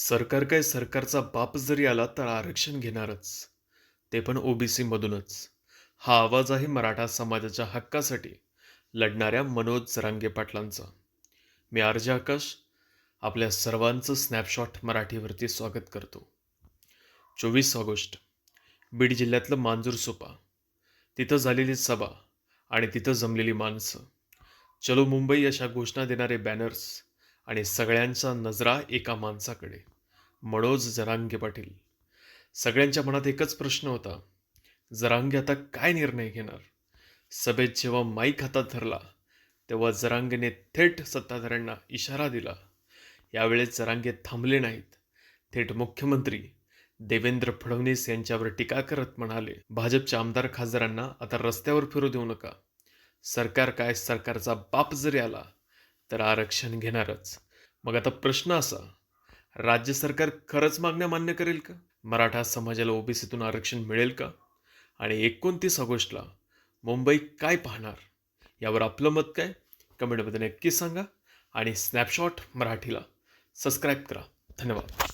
सरकार काय सरकारचा बाप जरी आला तर आरक्षण घेणारच. ते पण ओबीसीमधूनच हा आवाज आहे मराठा समाजाच्या हक्कासाठी लढणाऱ्या मनोज जरांगे पाटलांचा. मी आरजे आकाश आपल्या सर्वांचं स्नॅपशॉट मराठीवरती स्वागत करतो. चोवीस ऑगस्ट बीड जिल्ह्यातलं मांजूर सोपा. तिथं झालेली सभा आणि तिथं जमलेली माणसं. चलो मुंबई अशा घोषणा देणारे बॅनर्स आणि सगळ्यांच्या नजरा एका माणसाकडे. मडोज जरांगे पाटील. सगळ्यांच्या मनात एकच प्रश्न होता जरांगे आता काय निर्णय घेणार? सभेत जेव्हा माईक हातात धरला तेव्हा जरांगेने थेट सत्ताधाऱ्यांना इशारा दिला. यावेळेस जरांगे थांबले नाहीत. थेट मुख्यमंत्री देवेंद्र फडणवीस यांच्यावर टीका करत म्हणाले भाजपच्या आमदार खासदारांना आता रस्त्यावर फिरू देऊ नका. सरकार काय सरकारचा बाप जरी आला तर आरक्षण घेणारच. मग आता प्रश्न असा राज्य सरकार खरंच मागण्या मान्य करेल का? मराठा समाजाला ओबीसीतून आरक्षण मिळेल का? आणि एकोणतीस ऑगस्टला मुंबई काय पाहणार? यावर आपलं मत काय? कमेंटमध्ये नक्की सांगा आणि स्नॅपशॉट मराठीला सबस्क्राईब करा. धन्यवाद.